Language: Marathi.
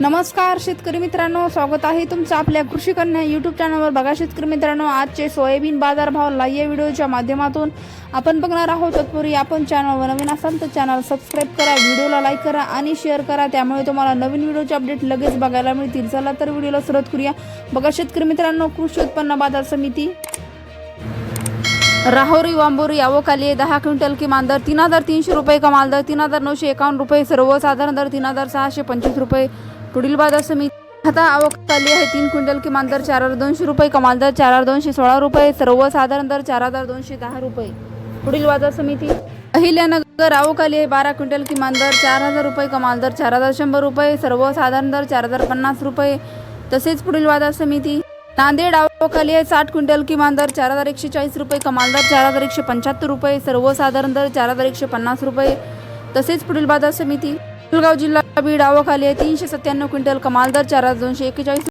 नमस्कार शेतकरी मित्रांनो. स्वागत आहे तुमचं आपल्या कृषी कन्या यूट्यूब चॅनलवर बघा शेतकरी मित्रांनो आजचे सोयाबीन बाजारभाव लाईव्ह या व्हिडिओच्या माध्यमातून आपण बघणार आहोत तत्पूर्वी आपण चॅनलवर नवीन असाल तर चॅनल सबस्क्राईब करा व्हिडिओला लाईक करा आणि शेअर करा. त्यामुळे तुम्हाला नवीन व्हिडिओचे अपडेट लगेच बघायला मिळतील. चला तर व्हिडिओला सुरुवात करूया. बघा शेतकरी मित्रांनो कृषी उत्पन्न बाजार समिती. राहोरी वांबोरी आवकाली दहा क्विंटल किमान दर तीन हजार तीनशे रुपये कमाल दर तीन हजार नऊशे एकावन्न रुपये सर्वसाधारण दर तीन हजार सहाशे पंचवीस रुपये. पुढील बाजार समिती आता आवक आली आहे. तीन क्विंटल किमान दर चार हजार दोनशे रुपये कमाल दर चार हजार दोनशे सोळा रुपये सर्वसाधारण दर चार हजार दोनशे दहा रुपये. पुढील बाजार समिती अहिल्यानगर आवक आली आहे. बारा क्विंटल किमान दर चार हजार रुपये कमाल दर चार हजार शंभर रुपये सर्वसाधारण दर चार हजार पन्नास रुपये. तसेच पुढील बाजार समिती नांदेड आवक आली आहे. साठ क्विंटल किमान दर चार हजार एकशे चाळीस रुपये कमाल दर चार हजार एकशे पंच्याहत्तर रुपये सर्वसाधारण दर चार हजार एकशे पन्नास रुपये. तसेच पुढील बाजार समिती जळगाव जिल्हा बीड आवक आली आहे. तीनशे सत्त्याण्णव क्विंटल कमाल दर चार हजार दोनशे एक्केचाळीस